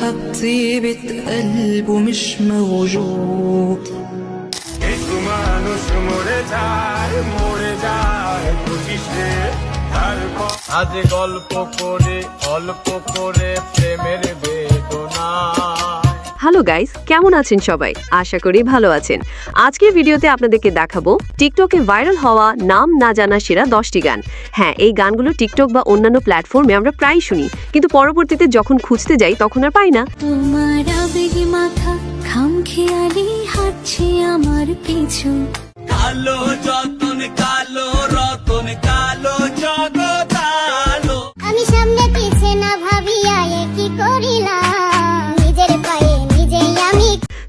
طيبة قلبه مش موجود কিছু মানুষ মরে যায় মরে যায় বুঝিসে তার আজ গল্প করে অল্প করে প্রেমের বেদনা হ্যালো গাইস কেমন আছেন সবাই? আশা করি ভালো আছেন। আজকের ভিডিওতে আপনাদেরকে দেখাবো টিকটকে ভাইরাল হওয়া নাম না জানা সেরা দশটি গান। হ্যাঁ এই গানগুলো টিকটক বা অন্যান্য প্ল্যাটফর্মে আমরা প্রায় শুনি। কিন্তু পরবর্তীতে যখন খুঁজতে যাই তখন আর পাই না। তোমার আবেগ মাথা খাম হাঁটছে আমার পিছু। কালো যতন কালো রতন কালো জগতালো আমি সামনে পিছে না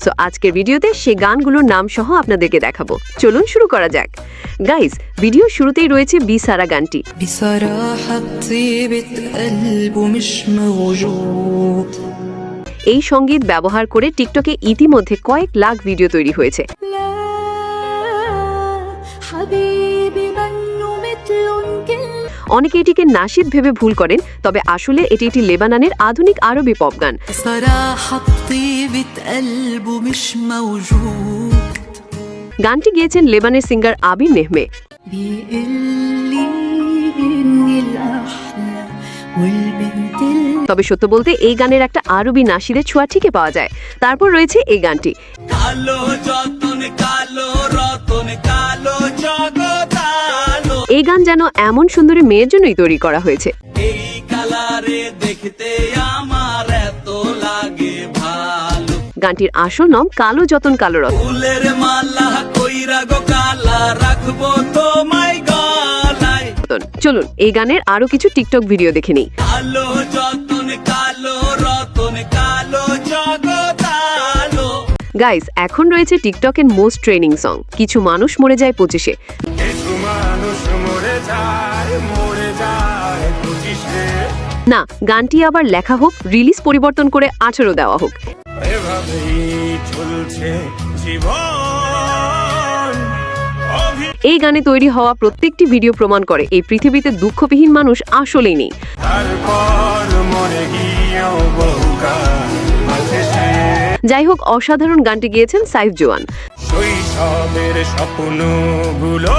সো আজকের ভিডিওতে সে গানগুলোর নাম সহ আপনাদেরকে দেখাবো। চলুন শুরু করা যাক। গাইজ ভিডিও শুরুতেই রয়েছে বিসারা গানটি। এই সংগীত ব্যবহার করে টিকটকে ইতিমধ্যে কয়েক লাখ ভিডিও তৈরি হয়েছে। অনেকে এটিকে নাসিদ ভেবে ভুল করেন তবে আসলে এটি একটি লেবানানের আধুনিক আরবি পপ গান। গানটি গিয়েছেন লেবানের সিঙ্গার আবি নেহমে। তবে সত্য বলতে এই গানের একটা আরবি নাসিদের ছোঁয়া ঠিকই পাওয়া যায়। তারপর রয়েছে এই গানটি। কালো যতন কালো রতন কালো জগৎ। এই গান যেন এমন সুন্দরী মেয়ের জন্যই তৈরি করা হয়েছে। এই কালারে দেখতে আমার এত লাগে ভালো। গানটির আসল নাম কালো যতন কালো রত ফুলের মালা কইরা গো কালা রাখব তোমায় গলায়। চলুন এই গানের আরও কিছু টিকটক ভিডিও দেখে নিই। কালো যতন কালো রতন কালো জগতালো গাইস এখন রয়েছে টিকটকের মোস্ট ট্রেনিং সং। কিছু মানুষ মরে যায় পঁচিশে। না গানটি আবার লেখা হোক রিলিজ পরিবর্তন করে আঠারো দেওয়া হোক। এই গানে তৈরি হওয়া প্রত্যেকটি ভিডিও প্রমাণ করে এই পৃথিবীতে দুঃখবিহীন মানুষ আসলেই নেই। যাই হোক অসাধারণ গানটি গিয়েছেন সাইফ জোয়ান। শৈশবের স্বপ্নগুলো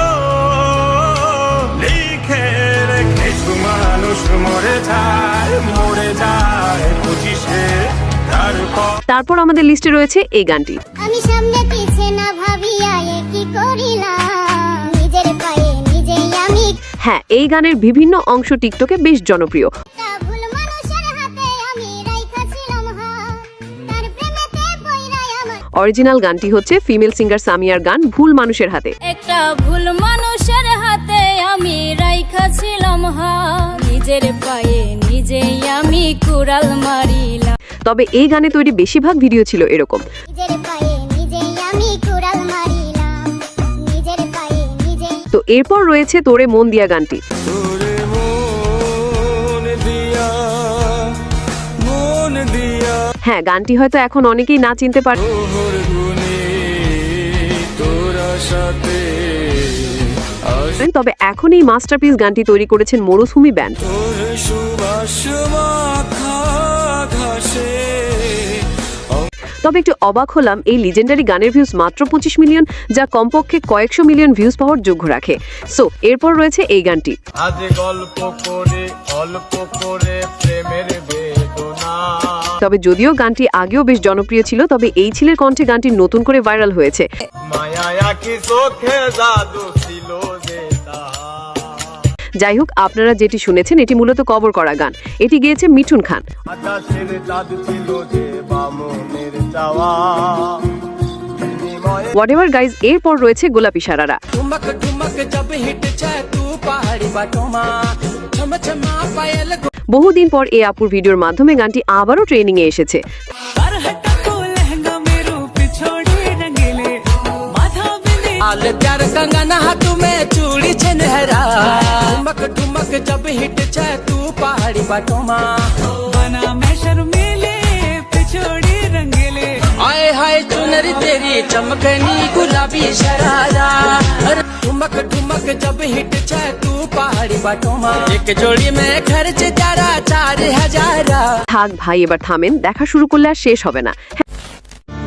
যায় বুঝিসে তারপর আমাদের লিস্টে রয়েছে এই গানটি। আমি সামনে পিছে না ভাবিয়া কি করিলাম? নিজের পায়ে নিজেই আমি হ্যাঁ এই গানের বিভিন্ন অংশ টিকটকে বেশ জনপ্রিয়। তা ভুল মানুষের হাতে আমি রাইখাছিলাম হাত তার প্রেমেতে পইরাই আমার অরিজিনাল গানটি হচ্ছে ফিমেল সিঙ্গার সামিয়ার গান ভুল মানুষের হাতে। একটা ভুল মানুষের হাতে আমি রাইখাছিলাম হাত নিজের পায়ে কুড়াল মারিলাম। তবে এই গানে তৈরি বেশিরভাগ ভিডিও ছিল এরকম। নিজের পায়ে নিজেই আমি কুড়াল মারিলাম। নিজের পায়ে নিজেই তো এরপর রয়েছে তোরে মন দিয়া গানটি। তোরে মন দিয়া মন দিয়া। হ্যাঁ গানটি হয়তো এখন অনেকেই না চিনতে পারে তবে এখন এই মাস্টারপিস গানটি তৈরি করেছেন মরুভূমি ব্যান্ড। তবে একটু অবাক হলাম এই লিজেন্ডারি গানের ভিউজ মাত্র পঁচিশ মিলিয়ন যা কমপক্ষে কয়েকশো মিলিয়ন ভিউজ পাওয়ার যোগ্য রাখে। সো এরপর রয়েছে এই গানটি। আজ গল্প করে অল্প করে প্রেমের বেদনা। তবে যদিও গানটি আগেও বেশ জনপ্রিয় ছিল তবে এই ছেলের কণ্ঠে গানটি নতুন করে ভাইরাল হয়েছে। যাই হোক আপনারা যেটি শুনেছেন এটি মূলত কবর করা গান। এটি গিয়েছে মিঠুন খান। এরপর রয়েছে গোলাপি সারারা। বহুদিন পর এই আপুর ভিডিওর মাধ্যমে গানটি আবারও ট্রেনিং এ এসেছে পাহাড়ি বাটোমা। आए हाय चुनर तेरी चमकनी गुलाबी शरारा ठुमक ठुमक जब हिट छे तू पहाड़ी बाटों एक जोड़ी में खर्च जारा चार हजारा থাক ভাই এবার থামেন देखा शुरू कर ले शेष হবে না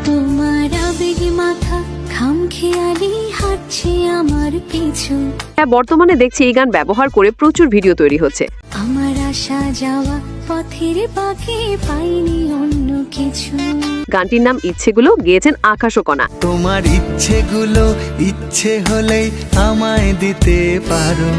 তোমার আবেগী মাথা খাম খেয়ালি হাঁটছে আমার পিছু। হ্যাঁ বর্তমানে দেখছি এই গান ব্যবহার করে প্রচুর ভিডিও তৈরি হচ্ছে। আমার আসা যাওয়া পথের বাকি পাইনি অন্য কিছু। গানটির নাম ইচ্ছেগুলো গেয়েছেন আকাশ কণা তোমার ইচ্ছেগুলো ইচ্ছে হলেই আমায় দিতে পারো।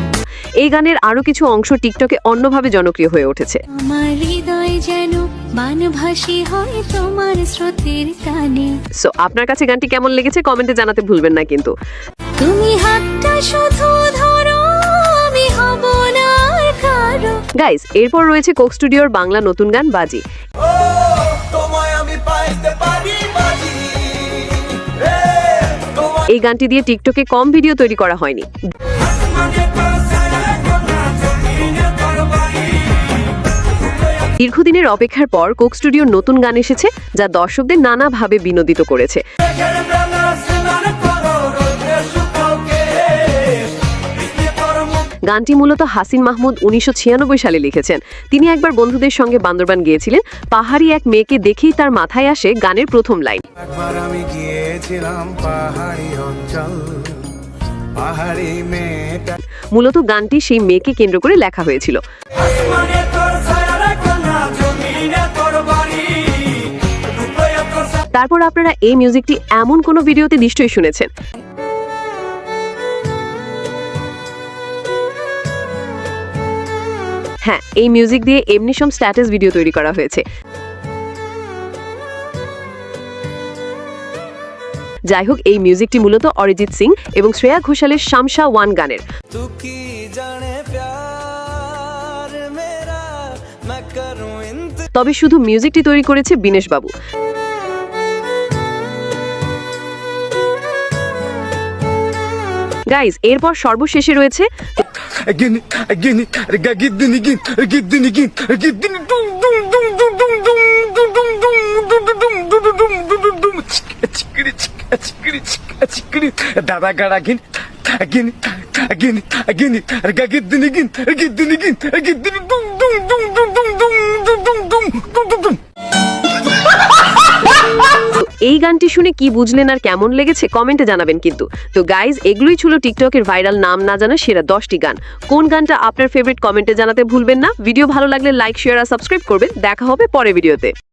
এই গানের আরও কিছু অংশ টিকটকে অন্যভাবে জনপ্রিয় হয়ে উঠেছে। আমার হৃদয় যেন বানভাসী হয় তোমার স্রোতের টানে। সো আপনার কাছে গানটি কেমন লেগেছে কমেন্টে জানাতে ভুলবেন না কিন্তু। তুমি হাতটা শুধু ধরো আমি হব না কারও। গাইস এরপর রয়েছে কোক স্টুডিওর বাংলা নতুন গান বাজি। তোমায় আমি পাইতে পারি বাজি। রে তোমায় এই গানটি দিয়ে টিকটকে কম ভিডিও তৈরি করা হয়নি। দীর্ঘদিনের অপেক্ষার পর কোক স্টুডিওর নতুন গান এসেছে যা দর্শকদের নানাভাবে বিনোদিত করেছে। গানটি মূলত হাসিন মাহমুদ উনিশশো ছিয়ানব্বই সালে লিখেছেন। তিনি একবার বন্ধুদের সঙ্গে বান্দরবান গিয়েছিলেন। পাহাড়ি এক মেয়েকে দেখেই তার মাথায় আসে গানের প্রথম লাইন। একবার আমি গিয়েছিলাম পাহাড়ি অঞ্চল পাহাড়ি মেয়েটা মূলত গানটি সেই মেয়েকে কেন্দ্র করে লেখা হয়েছিল। তারপর আপনারা এই মিউজিকটি এমন কোনো ভিডিওতে নিশ্চয়ই শুনেছেন। হ্যাঁ এই মিউজিক দিয়ে এমনি সম স্ট্যাটাস ভিডিও তৈরি করা হয়েছে। যাই হোক এই মিউজিকটি মূলত অরিজিৎ সিং এবং শ্রেয়া ঘোষালের শামশা ওয়ান গানের। তবে শুধু মিউজিকটি তৈরি করেছে বিনেশ বাবু। গাইজ এরপর সর্বশেষে রয়েছে দাদা এই গানটি শুনে কি বুঝলেন আর কেমন লেগেছে কমেন্টে জানাবেন কিন্তু। তো গাইজ এগুলোই ছিল টিকটকের ভাইরাল নাম না জানা সেরা দশটি গান। কোন গানটা আপনার ফেভারিট কমেন্টে জানাতে ভুলবেন না। ভিডিও ভালো লাগলে লাইক শেয়ার আর সাবস্ক্রাইব করবেন। দেখা হবে পরে ভিডিওতে।